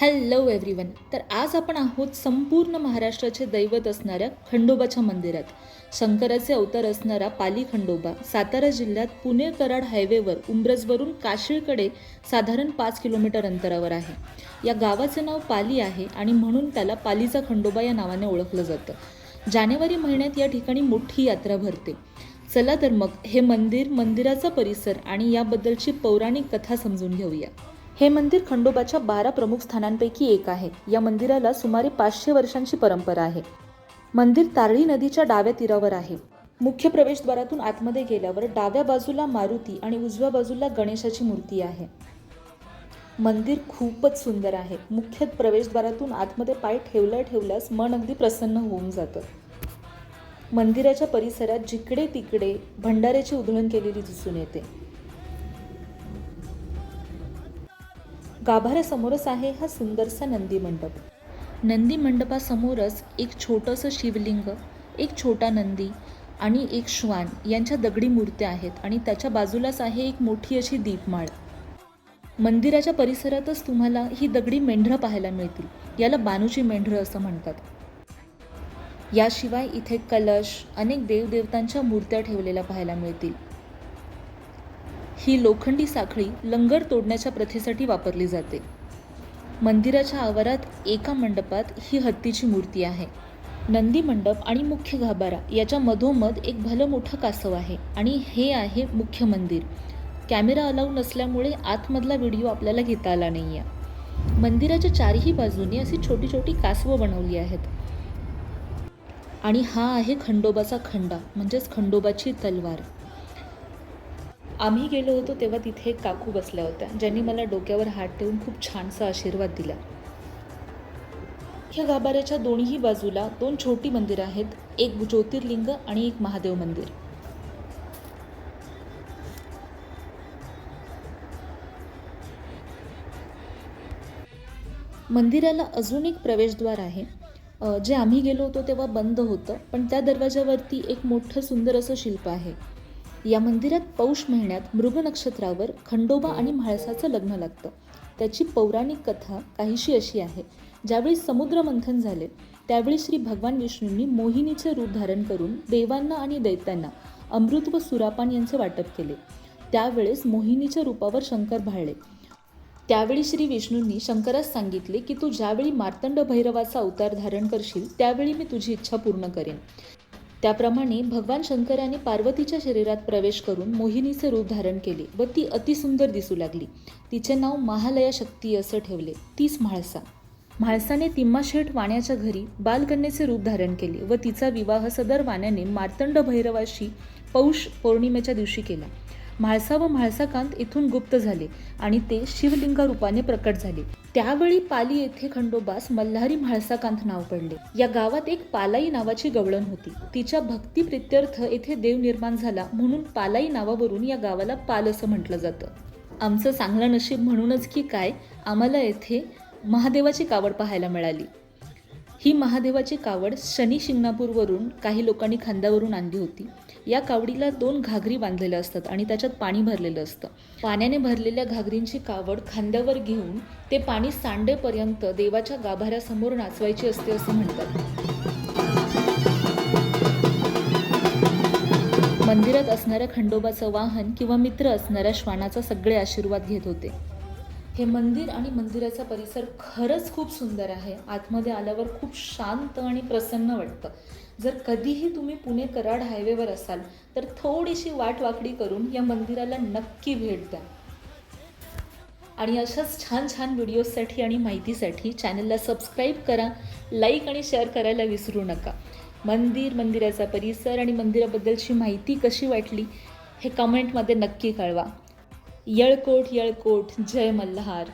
Hello everyone. तर आज आपण आहोत संपूर्ण महाराष्ट्राचे दैवत असणाऱ्या खंडोबाच्या मंदिरात. शंकराचे अवतार असणारा पाली खंडोबा सातारा जिल्ह्यात पुणे कराड हायवेवर उंब्रजवरून काशीळकडे साधारण पाच किलोमीटर अंतरावर आहे. या गावाचे नाव पाली आहे आणि म्हणून त्याला पालीचा खंडोबा या नावाने ओळखलं जातं. जानेवारी महिन्यात या ठिकाणी मोठी यात्रा भरते. चला तर मग हे मंदिर मंदिराचा परिसर आणि याबद्दलची पौराणिक कथा समजून घेऊया. हे मंदिर खंडोबाच्या बारा प्रमुख स्थानांपैकी एक आहे. या मंदिराला सुमारे पाचशे वर्षांची परंपरा आहे. मंदिर तारळी नदीच्या डाव्या तीरावर आहे. मुख्य प्रवेशद्वारातून आतमध्ये गेल्यावर डाव्या बाजूला मारुती आणि उजव्या बाजूला गणेशाची मूर्ती आहे. मंदिर खूपच सुंदर आहे. मुख्य प्रवेशद्वारातून आतमध्ये पाय ठेवल्या ठेवल्यास मन अगदी प्रसन्न होऊन जातं. मंदिराच्या परिसरात जिकडे तिकडे भंडाऱ्याची उधळण केलेली दिसून येते. गाभाऱ्यासमोरच आहे हा सुंदरसा नंदी मंडप. नंदी मंडपासमोरच एक छोटंसं शिवलिंग एक छोटा नंदी आणि एक श्वान यांच्या दगडी मूर्त्या आहेत आणि त्याच्या बाजूलाच आहे एक मोठी अशी दीपमाळ. मंदिराच्या परिसरातच तुम्हाला ही दगडी मेंढरं पाहायला मिळतील. याला बानूची मेंढरं असं म्हणतात. याशिवाय इथे कलश अनेक देवदेवतांच्या मूर्त्या ठेवलेल्या पाहायला मिळतील. ही लोखंडी साखळी लंगर तोडण्याच्या प्रथेसाठी वापरली जाते. मंदिराच्या आवारात एका मंडपात ही हत्तीची मूर्ती आहे. नंदी मंडप आणि मुख्य गाभारा याच्या मधोमध एक भलं मोठं कासव आहे आणि हे आहे मुख्य मंदिर. कॅमेरा अलाऊ नसल्यामुळे आतमधला व्हिडिओ आपल्याला घेता आला नाही आहे मंदिराच्या चारही बाजूने अशी छोटी छोटी कासवं बनवली आहेत. आणि हा आहे खंडोबाचा खंडा म्हणजेच खंडोबाची तलवार. आम्ही गेलो होतो तेव्हा तिथे एक काकू बसल्या होत्या ज्यांनी मला डोक्यावर हात ठेवून खूप छानसा आशीर्वाद दिला. ह्या गाभाऱ्याच्या दोन्ही बाजूला दोन छोटी मंदिरं आहेत एक ज्योतिर्लिंग आणि एक महादेव मंदिर. मंदिराला अजून एक प्रवेशद्वार आहे जे आम्ही गेलो होतो तेव्हा बंद होतं पण त्या दरवाजावरती एक मोठं सुंदर असं शिल्प आहे. या मंदिरात पौष महिन्यात मृग नक्षत्रावर खंडोबा आणि म्हाळसाचं लग्न लागतं. त्याची पौराणिक कथा काहीशी अशी आहे. ज्यावेळी समुद्र मंथन झाले त्यावेळी श्री भगवान विष्णूंनी मोहिनीचे रूप धारण करून देवांना आणि दैत्यांना अमृत व सुरापान यांचे वाटप केले. त्यावेळेस मोहिनीच्या रूपावर शंकर भाळले. त्यावेळी श्री विष्णूंनी शंकरास सांगितले की तू ज्यावेळी मार्तंड भैरवाचा अवतार धारण करशील त्यावेळी मी तुझी इच्छा पूर्ण करेन. त्याप्रमाणे भगवान शंकराने पार्वतीच्या शरीरात प्रवेश करून मोहिनीचे रूप धारण केले व ती अतिसुंदर दिसू लागली. तिचे नाव महालया शक्ती असं ठेवले. तीच म्हाळसा. म्हाळसाने तिम्माशेठ वाण्याच्या घरी बालकन्याचे रूप धारण केले व तिचा विवाह सदर वाण्याने मार्तंड भैरवाशी पौष पौर्णिमेच्या दिवशी केला. म्हाळसा व म्हाळसाकांत इथून गुप्त झाले आणि ते शिवलिंग रूपाने प्रकट झाले. त्यावेळी पाली येथे खंडोबास मल्हारी म्हाळसाकांत नाव पडले. या गावात एक पालाई नावाची गवळण होती. तिच्या भक्ती प्रित्यर्थ येथे देव निर्माण झाला म्हणून पालाई नावावरून या गावाला पाल असं म्हटलं जातं. आमचं चांगलं नशीब म्हणूनच की काय आम्हाला येथे महादेवाची कावड पाहायला मिळाली. ही महादेवाची कावड शनी शिंगणापूरवरून काही लोकांनी खांद्यावरून आणली होती. या कावडीला दोन घागरी बांधलेल्या असतात आणि त्याच्यात पाणी भरलेलं असतं. पाण्याने भरलेल्या घागरींची कावड खांद्यावर घेऊन ते पाणी सांडेपर्यंत देवाच्या गाभाऱ्यासमोर नाचवायची असते असं म्हणतात. मंदिरात असणाऱ्या खंडोबाचं वाहन किंवा मित्र असणाऱ्या श्वानाचा सगळे आशीर्वाद घेत होते. हे मंदिर आणि मंदिराचा परिसर खरंच खूप सुंदर आहे. आतमध्ये आल्यावर खूप शांत आणि प्रसन्न वाटतं. जर कधीही तुम्ही पुणे कराड हायवेवर असाल तर थोडीशी वाट वाकडी करून या मंदिराला नक्की भेट द्या. आणि अशाच छान छान व्हिडिओजसाठी आणि माहितीसाठी चॅनलला सबस्क्राईब करा लाईक आणि शेअर करायला विसरू नका. मंदिर मंदिराचा परिसर आणि मंदिराबद्दलची माहिती कशी वाटली हे कमेंटमध्ये नक्की कळवा. येळकोट येळकोट जय मल्हार.